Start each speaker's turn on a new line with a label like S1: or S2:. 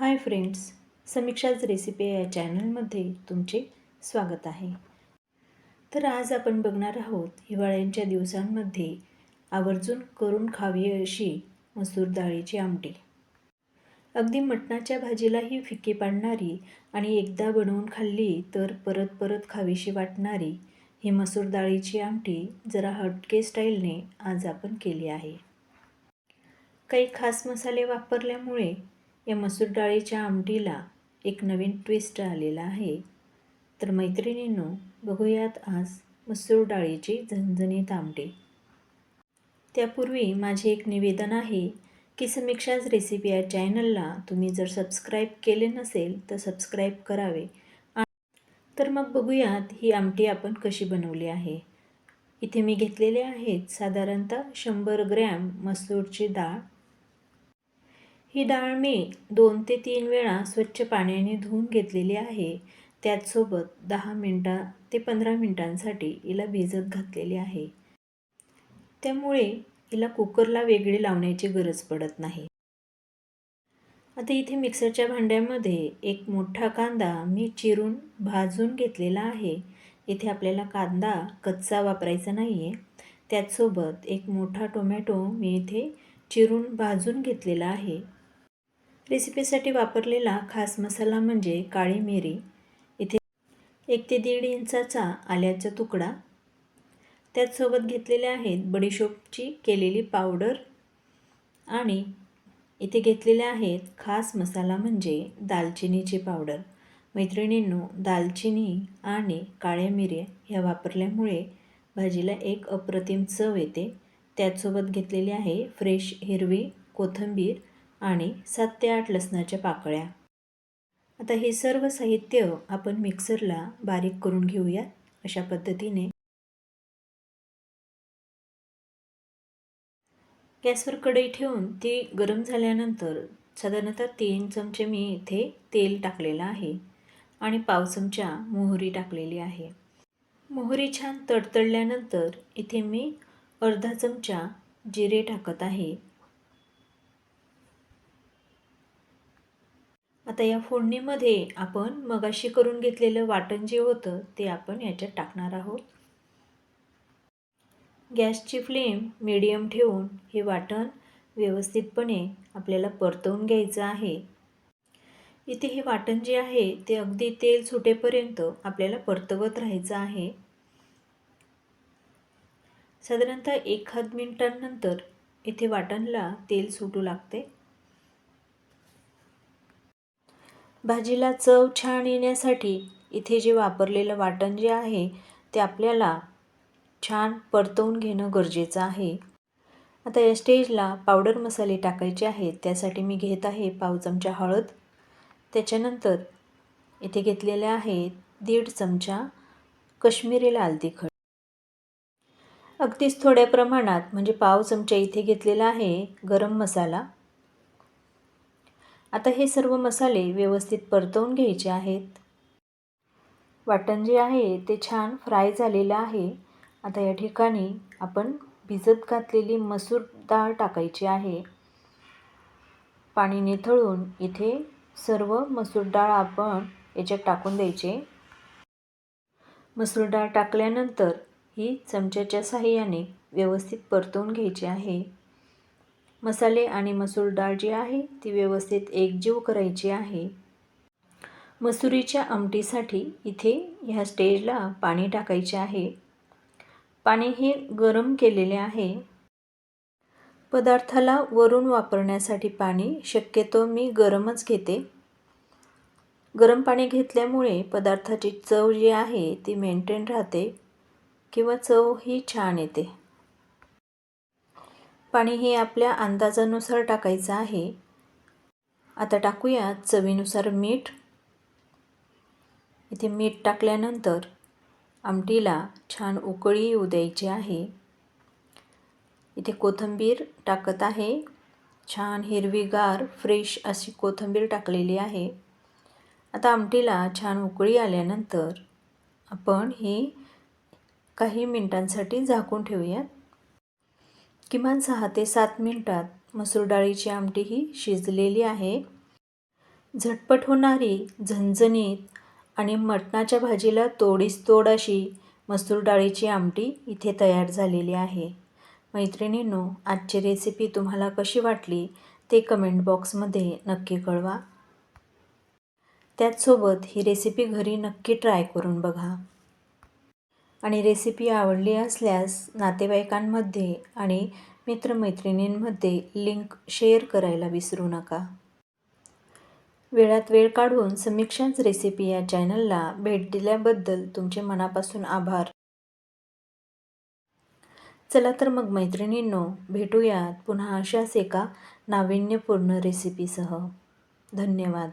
S1: Hi friends समीक्षाज recipe या चॅनलमध्ये तुमचे स्वागत आहे. तर आज आपण बघणार आहोत हिवाळ्यांच्या दिवसांमध्ये आवर्जून करून खावी अशी मसूर डाळीची आमटी. अगदी मटणाच्या भाजीलाही फिकी पाडणारी आणि एकदा बनवून खाल्ली तर परत परत खावीशी वाटणारी ही मसूर डाळीची आमटी जरा हटके स्टाईलने आज आपण केली आहे. काही खास मसाले वापरल्यामुळे या मसूर डाळीच्या आमटीला एक नवीन ट्विस्ट आलेला आहे. तर मैत्रिणींनो बघूयात आज मसूर डाळीची झणझणीत आमटी. त्यापूर्वी माझे एक निवेदन आहे की समीक्षाज रेसिपी या चॅनलला तुम्ही जर सबस्क्राईब केले नसेल तर सबस्क्राईब करावे. तर मग बघूयात ही आमटी आपण कशी बनवली आहे. इथे मी घेतलेले आहेत साधारणतः शंभर ग्रॅम मसूरची डाळ. ही डाळ मी दोन ते तीन वेळा स्वच्छ पाण्याने धुवून घेतलेली आहे. त्याचसोबत दहा मिनटा ते पंधरा मिनटांसाठी हिला भिजत घातलेली आहे. त्यामुळे हिला कुकरला वेगळी लावण्याची गरज पडत नाही. आता इथे मिक्सरच्या भांड्यामध्ये एक मोठा कांदा मी चिरून भाजून घेतलेला आहे. इथे आपल्याला कांदा कच्चा वापरायचा नाही आहे त्याचसोबत एक मोठा टोमॅटो मी इथे चिरून भाजून घेतलेला आहे. रेसिपीसाठी वापरलेला खास मसाला म्हणजे काळी मिरी. इथे एक ते दीड इंचाचा आल्याचा तुकडा. त्याचसोबत घेतलेले आहेत बडीशोपची केलेली पावडर आणि इथे घेतलेले आहेत खास मसाला म्हणजे दालचिनीची पावडर. मैत्रिणींनो दालचिनी आणि काळ्या मिऱ्या ह्या वापरल्यामुळे भाजीला एक अप्रतिम चव येते. त्याचसोबत घेतलेली आहे फ्रेश हिरवी कोथिंबीर आणि सात ते आठ लसणाच्या पाकळ्या. आता हे सर्व साहित्य आपण मिक्सरला बारीक करून घेऊयात अशा पद्धतीने. गॅसवर कढई ठेवून ती गरम झाल्यानंतर साधारणतः तीन चमचे मी इथे तेल टाकलेलं आहे आणि पाव चमचा मोहरी टाकलेली आहे. मोहरी छान तडतडल्यानंतर इथे मी अर्धा चमचा जिरे टाकत आहे. आता या फोडणीमध्ये आपण मगाशी करून घेतलेलं वाटण जे होतं ते आपण याच्यात टाकणार आहोत. गॅसची फ्लेम मिडियम ठेवून हे वाटण व्यवस्थितपणे आपल्याला परतवून घ्यायचं आहे. इथे हे वाटण जे आहे ते अगदी तेल सुटेपर्यंत आपल्याला परतवत राहायचं आहे. साधारणतः एखाद मिनिटांनंतर इथे वाटणला तेल सुटू लागते. भाजीला चव छान येण्यासाठी इथे जे वापरलेलं वाटण जे आहे ते आपल्याला छान परतवून घेणं गरजेचं आहे. आता या स्टेजला पावडर मसाले टाकायचे आहेत. त्यासाठी मी घेत आहे पाव चमचा हळद. त्याच्यानंतर इथे घेतलेले आहेत दीड चमचा कश्मीरी लाल तिखट. अगदीच थोड्या प्रमाणात म्हणजे पाव चमचा इथे घेतलेला आहे गरम मसाला. आता हे सर्व मसाले व्यवस्थित परतवून घ्यायचे आहेत. वाटण जे आहे ते छान फ्राय झालेलं आहे. आता या ठिकाणी आपण भिजत घातलेली मसूर डाळ टाकायची आहे. पाणी निथळून इथे सर्व मसूर डाळ आपण याच्यात टाकून द्यायचे. मसूर डाळ टाकल्यानंतर ही चमच्याच्या साहाय्याने व्यवस्थित परतवून घ्यायची आहे. मसाले आणि मसूर डाळ जी आहे ती व्यवस्थित एकजीव करायची आहे. मसुरीच्या आमटीसाठी इथे ह्या स्टेजला पाणी टाकायचे आहे. पाणी हे गरम केलेले आहे. पदार्थाला वरून वापरण्यासाठी पाणी शक्यतो मी गरमच घेते. गरम पाणी घेतल्यामुळे पदार्थाची चव जी आहे ती मेंटेन राहते किंवा चव ही छान येते. पाणी हे आपल्या अंदाजानुसार टाकायचं आहे. आता टाकूया चवीनुसार मीठ. इथे मीठ टाकल्यानंतर आमटीला छान उकळी येऊ द्यायची आहे. इथे कोथिंबीर टाकत आहे. छान हिरवीगार फ्रेश अशी कोथिंबीर टाकलेली आहे. आता आमटीला छान उकळी आल्यानंतर आपण ही काही मिनटांसाठी झाकून ठेवूयात. किमान सहा ते सात मिनटात मसूर डाळीची आमटी ही शिजलेली आहे. झटपट होणारी झणझणीत आणि मटणाच्या भाजीला तोडीस तोड अशी मसूर डाळीची आमटी इथे तयार झालेली आहे. मैत्रिणींनो आजची रेसिपी तुम्हाला कशी वाटली ते कमेंट बॉक्समध्ये नक्की कळवा. त्याचसोबत ही रेसिपी घरी नक्की ट्राय करून बघा. आणि रेसिपी आवडली असल्यास नातेवाईकांमध्ये आणि मित्रमैत्रिणींमध्ये लिंक शेअर करायला विसरू नका. वेळात वेळ काढून समीक्षांच रेसिपी या चॅनलला भेट दिल्याबद्दल तुमचे मनापासून आभार. चला तर मग मैत्रिणींनो भेटूयात पुन्हा अशाच एका नाविन्यपूर्ण रेसिपीसह धन्यवाद.